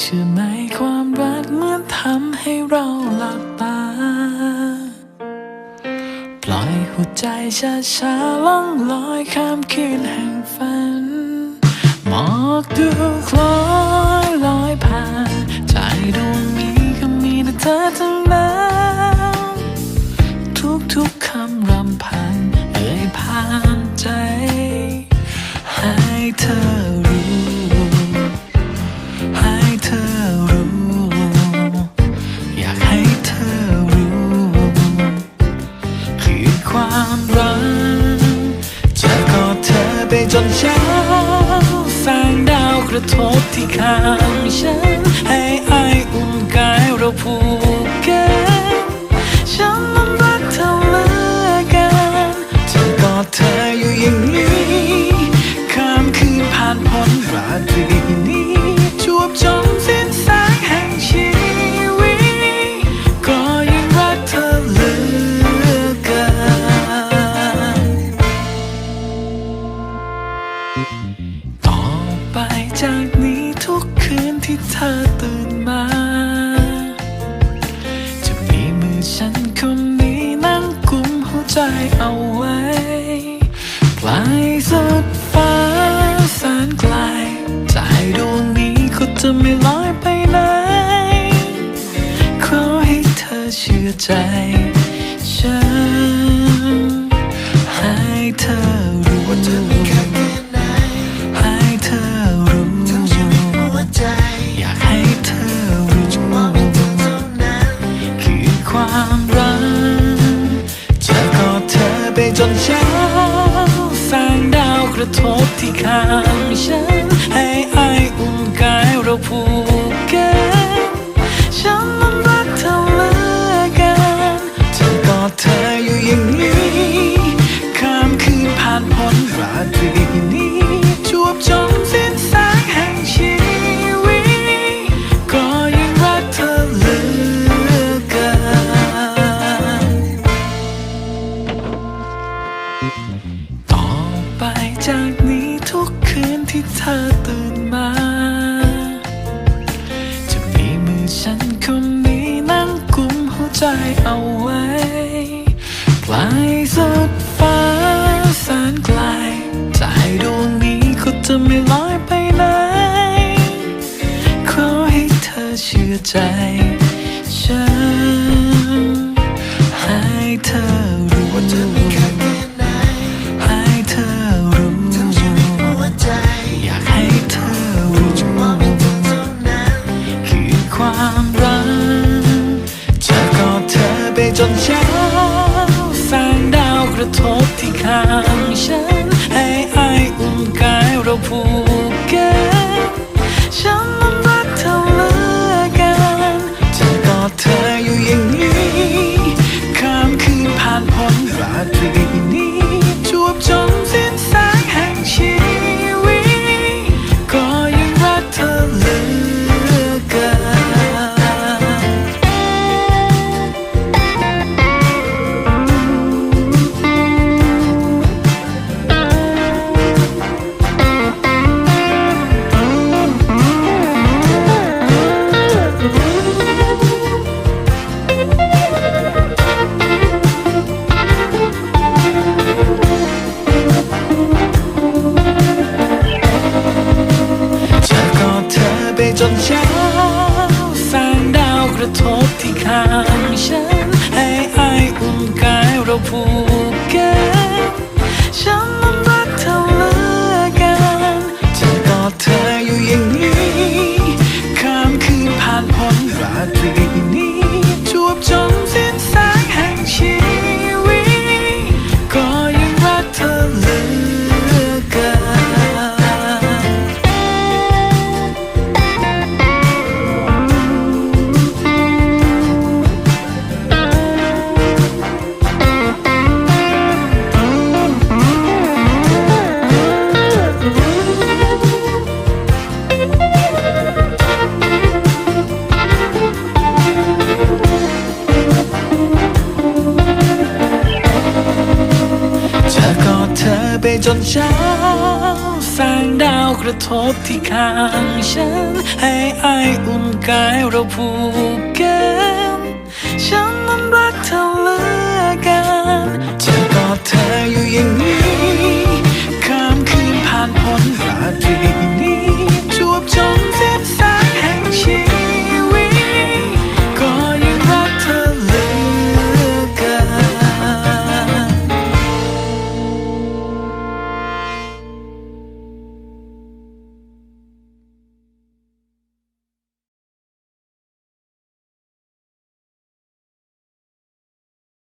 เชื่อไหมความรักเหมือนทำให้เราหลับตา ปล่อยหัวใจช้าช้าๆล่องลอยข้ามคืนแห่งฝัน หมอกดูคล้อยลอยผ่าน ใจดวงนี้ก็มีแต่เธอทั้งนั้น นเช้าแสงดาวกระทบที่ข้างฉัน ให้ไออุ่นกายเราผูก จากนี้ทุกคืนที่เธอตื่นมา จะมีมือฉันคนนี้นั่งกุมหัวใจเอาไว้ไกลสุดฟ้าแสนไกลใจดวงนี้ก็จะไม่ลอยไปไหนขอให้เธอเชื่อใจฉัน แสงดาวกระทบที่ข้างฉัน ให้ไออุ่นกายเราผูกกันฉัน ทุกคืนที่เธอตื่นมา จะมีมือฉันคนนี้นั่งกุมหัวใจเอาไว้ไกลสุดฟ้าแสนไกลใจดวงนี้ก็จะไม่ลอยไปไหน ขอให้เธอเชื่อใจ ฉันให้เธอ ข้างฉัน ให้ไออุ่นกายเราผูกกันฉันมันรักเธอเหลือเกันจะกอดเธออยู่อย่างนี้ เธอไปจนเช้าแสงดาวกระทบที่ข้างฉัน ให้ไออุ่นกายเราผูกเกัน